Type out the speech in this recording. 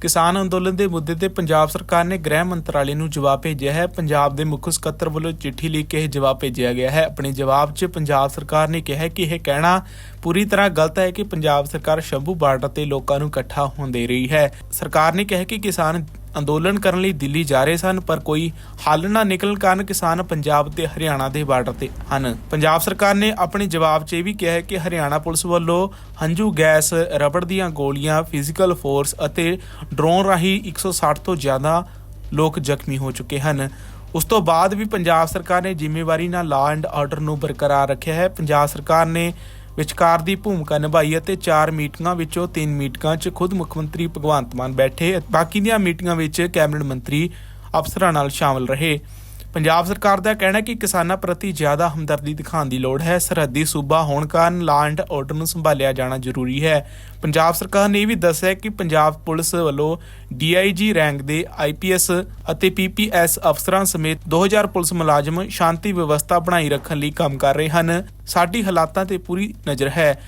ਕਿਸਾਨ ਅੰਦੋਲਨ ਦੇ ਮੁੱਦੇ ਤੇ ਪੰਜਾਬ ਸਰਕਾਰ ਨੇ ਗ੍ਰਹਿ ਮੰਤਰਾਲੇ ਨੂੰ ਜਵਾਬ ਭੇਜਿਆ ਹੈ। ਪੰਜਾਬ ਦੇ ਮੁੱਖ ਸਕੱਤਰ ਵੱਲੋਂ ਚਿੱਠੀ ਲਿਖ ਕੇ ਇਹ ਜਵਾਬ ਭੇਜਿਆ ਗਿਆ ਹੈ। ਆਪਣੇ ਜਵਾਬ 'ਚ ਪੰਜਾਬ ਸਰਕਾਰ ਨੇ ਕਿਹਾ ਕਿ ਇਹ ਕਹਿਣਾ ਪੂਰੀ ਤਰ੍ਹਾਂ ਗਲਤ ਹੈ ਕਿ ਪੰਜਾਬ ਸਰਕਾਰ ਸ਼ੰਭੂ ਬਾਰਡਰ ਤੇ ਲੋਕਾਂ ਨੂੰ ਇਕੱਠਾ ਹੋਣ ਦੇ ਰਹੀ ਹੈ। ਸਰਕਾਰ ਨੇ ਕਿਹਾ ਕਿ ਕਿਸਾਨ ਅੰਦੋਲਨ ਕਰਨ ਲਈ ਦਿੱਲੀ ਜਾ ਰਹੇ ਸਨ, ਪਰ ਕੋਈ ਹੱਲ ਨਾ ਨਿਕਲਣ ਕਾਰਨ ਕਿਸਾਨ ਪੰਜਾਬ ਤੇ ਹਰਿਆਣਾ ਦੇ ਬਾਰਡਰ ਤੇ ਹਨ। ਪੰਜਾਬ ਸਰਕਾਰ ਨੇ ਆਪਣੇ ਜਵਾਬ 'ਚ ਇਹ ਵੀ ਕਿਹਾ ਹੈ ਕਿ ਹਰਿਆਣਾ ਪੁਲਿਸ ਵੱਲੋਂ ਹੰਝੂ ਗੈਸ, ਰਬੜ ਦੀਆਂ ਗੋਲੀਆਂ ਫਿਜ਼ੀਕਲ ਫੋਰਸ ਅਤੇ ਡਰੋਨ ਰਾਹੀਂ 160 ਤੋਂ ਜ਼ਿਆਦਾ ਲੋਕ ਜ਼ਖਮੀ ਹੋ ਚੁੱਕੇ ਹਨ। ਉਸ ਤੋਂ ਬਾਅਦ ਵੀ ਪੰਜਾਬ ਸਰਕਾਰ ਨੇ ਜ਼ਿੰਮੇਵਾਰੀ ਨਾਲ ਲਾਅ ਐਂਡ ਆਰਡਰ ਨੂੰ ਬਰਕਰਾਰ ਰੱਖਿਆ ਹੈ। ਪੰਜਾਬ ਸਰਕਾਰ ਨੇ ਵਿਚਕਾਰ ਦੀ ਭੂਮਿਕਾ ਨਿਭਾਈ ਅਤੇ ਚਾਰ ਮੀਟਿੰਗਾਂ ਵਿੱਚੋਂ ਤਿੰਨ ਮੀਟਿੰਗਾਂ 'ਚ ਖੁਦ ਮੁੱਖ ਮੰਤਰੀ ਭਗਵੰਤ ਮਾਨ ਬੈਠੇ। ਬਾਕੀ ਦੀਆਂ ਮੀਟਿੰਗਾਂ ਵਿੱਚ ਕੈਬਨਿਟ ਮੰਤਰੀ ਅਫਸਰਾਂ ਨਾਲ ਸ਼ਾਮਲ ਰਹੇ। ਪੰਜਾਬ ਸਰਕਾਰ ਦਾ ਕਹਿਣਾ ਹੈ ਕਿ ਕਿਸਾਨਾਂ ਪ੍ਰਤੀ ਜ਼ਿਆਦਾ ਹਮਦਰਦੀ ਦਿਖਾਉਣ ਦੀ ਲੋੜ ਹੈ। ਸਰਹੱਦੀ ਸੂਬਾ ਹੋਣ ਕਾਰਨ ਲਾ ਐਂਡ ਆਰਡਰ ਨੂੰ ਸੰਭਾਲਿਆ ਜਾਣਾ ਜ਼ਰੂਰੀ ਹੈ। ਪੰਜਾਬ ਸਰਕਾਰ ਨੇ ਇਹ ਵੀ ਦੱਸਿਆ ਕਿ ਪੰਜਾਬ ਪੁਲਿਸ ਵੱਲੋਂ ਡੀਆਈਜੀ ਰੈਂਕ ਦੇ ਆਈਪੀਐਸ ਅਤੇ ਪੀਪੀਐਸ ਅਫਸਰਾਂ ਸਮੇਤ 2000 ਪੁਲਿਸ ਮੁਲਾਜ਼ਮ ਸ਼ਾਂਤੀ ਵਿਵਸਥਾ ਬਣਾਈ ਰੱਖਣ ਲਈ ਕੰਮ ਕਰ ਰਹੇ ਹਨ। ਸਾਡੀ ਹਾਲਾਤਾਂ ਤੇ ਪੂਰੀ ਨਜ਼ਰ ਹੈ।